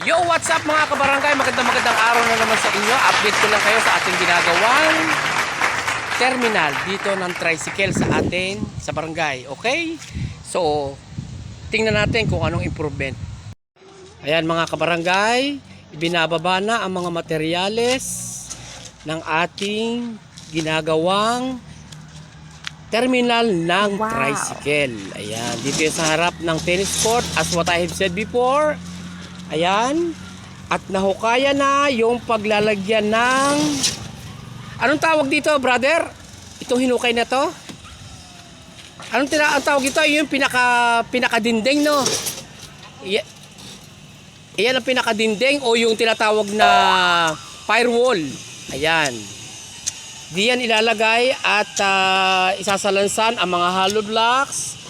Yo, what's up mga kabarangay? Magandang magandang araw na naman sa inyo. Update ko lang kayo sa ating ginagawang terminal dito ng tricycle sa atin sa barangay. Okay? So, tingnan natin kung anong improvement. Ayan mga kabarangay, ibinababa na ang mga materyales ng ating ginagawang terminal ng Wow. tricycle. Ayan, dito sa harap ng tennis court as what I have said before. Ayan. At nahukaya na yung paglalagyan ng Anong tawag dito, brother? Itong hinukay na to? Anong tina ang tawag ito? Yung pinaka pinakadinding, no? I- Iyan ang pinakadinding o yung tinatawag na firewall. Ayan. Diyan ilalagay at ah, isasalansan ang mga hollow blocks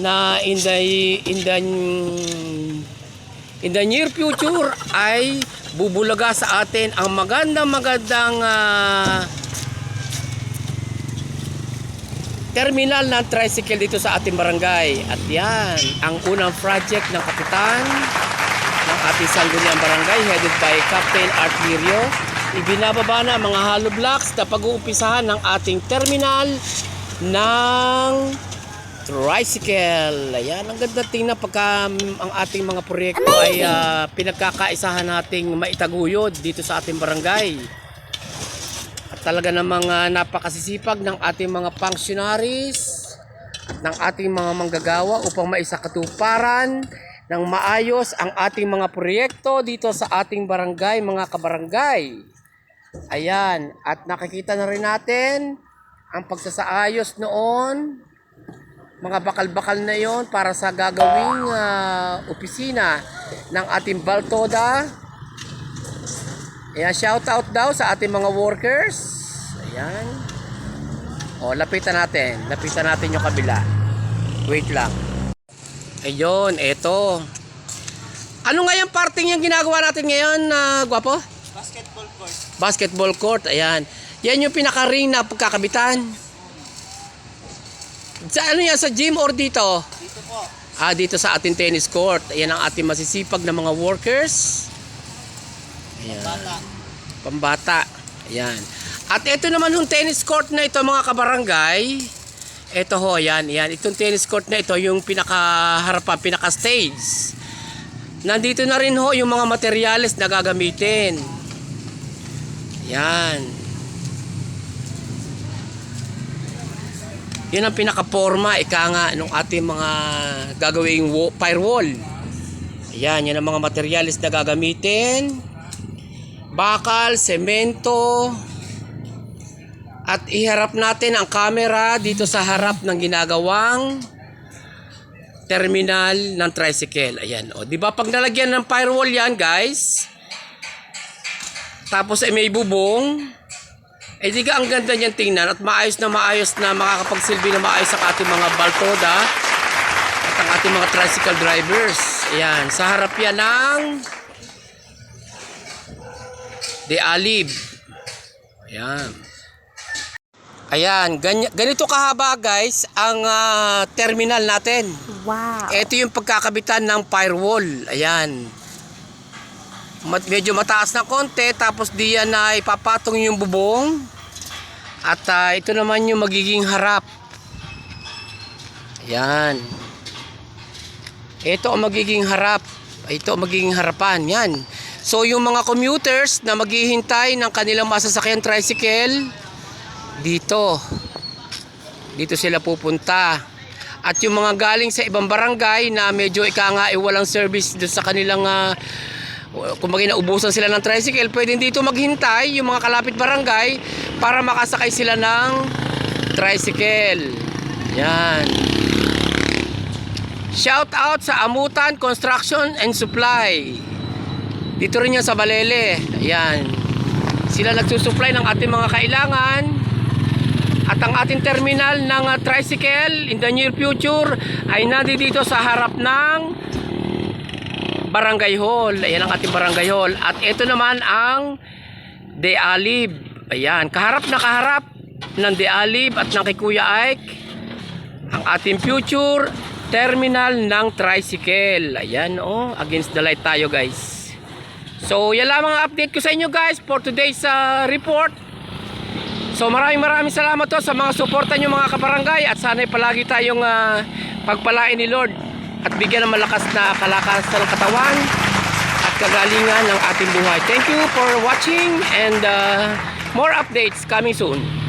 na in the in the in the near future ay bubulaga sa atin ang magandang magandang ah, terminal ng tricycle dito sa ating barangay. At yan, ang unang project ng kapitan ng ating sangguniang barangay headed by Captain Art. Ibinababa na mga hollow blocks na pag-uumpisahan ng ating terminal ng tricycle. Ayan, ang ganda tingnan pagka ang ating mga proyekto ay ah, pinagkakaisahan nating maitaguyod dito sa ating barangay. At talaga namang ah, napakasisipag ng ating mga functionaries at ng ating mga manggagawa upang maisakatuparan ng maayos ang ating mga proyekto dito sa ating barangay, mga kabarangay. Ayan, at nakikita na rin natin ang pagsasaayos noon mga bakal-bakal na yon para sa gagawing ah, opisina ng ating Baltoda. Ayan, shout out daw sa ating mga workers. Ayan. O, lapitan natin. Lapitan natin yung kabila. Wait lang. Ayun, eto. Ano nga yung parting yung ginagawa natin ngayon, na gwapo? Basketball court. Basketball court, ayan. Yan yung pinaka-ring na pagkakabitan. Sa ano yan, sa gym or dito? Dito po. Ah, dito sa ating tennis court. Ayan ang ating masisipag na mga workers. Ayan. Bata. Pambata. Ayan. At ito naman yung tennis court na ito mga kabarangay. Ito ho, yan, yan. Itong tennis court na ito, yung pinaka-harapan, pinaka-stage. Nandito na rin ho yung mga materyales na gagamitin. Yan. Yun ang pinaka-forma, ika nga, nung ating mga gagawing firewall. Ayan, yan ang mga materyales na gagamitin bakal, semento, at iharap natin ang camera dito sa harap ng ginagawang terminal ng tricycle. Ayan, o. Di ba pag nalagyan ng firewall yan, guys, tapos ay may bubong, eh di ka ang ganda niyan tingnan at maayos na maayos na makakapagsilbi na maayos sa ating mga baltoda at ang ating mga tricycle drivers. Ayan, sa harap yan ng De Alib. Ayan. Ayan, gany- ganito kahaba guys ang ah, terminal natin. Wow. Ito yung pagkakabitan ng firewall. Ayan. Mat- medyo mataas na konti tapos diyan na ipapatong yung bubong. At ah, ito naman yung magiging harap. Ayan. Ito ang magiging harap. Ito ang magiging harapan. Yan. So yung mga commuters na maghihintay ng kanilang masasakyan tricycle dito. Dito sila pupunta. At yung mga galing sa ibang barangay na medyo ika nga eh, walang service doon sa kanilang uh, kung naubusan sila ng tricycle, pwedeng dito maghintay yung mga kalapit barangay para makasakay sila ng tricycle. Yan. Shout out sa Amutan Construction and Supply. Dito rin yan sa Balele. Ayan. Sila nagsusupply ng ating mga kailangan. At ang ating terminal ng tricycle in the near future ay nandito sa harap ng Barangay Hall. Ayan ang ating Barangay Hall. At ito naman ang De Alib. Ayan. Kaharap na kaharap ng De Alib at ng kay Kuya Ike. Ang ating future terminal ng tricycle. Ayan oh, against the light tayo guys. So, yan lamang ang update ko sa inyo guys for today's uh, report. So, maraming maraming salamat to sa mga suporta nyo mga kabarangay at sana'y palagi tayong uh, pagpalain ni Lord at bigyan ng malakas na kalakasan ng katawan at kagalingan ng ating buhay. Thank you for watching and uh, more updates coming soon.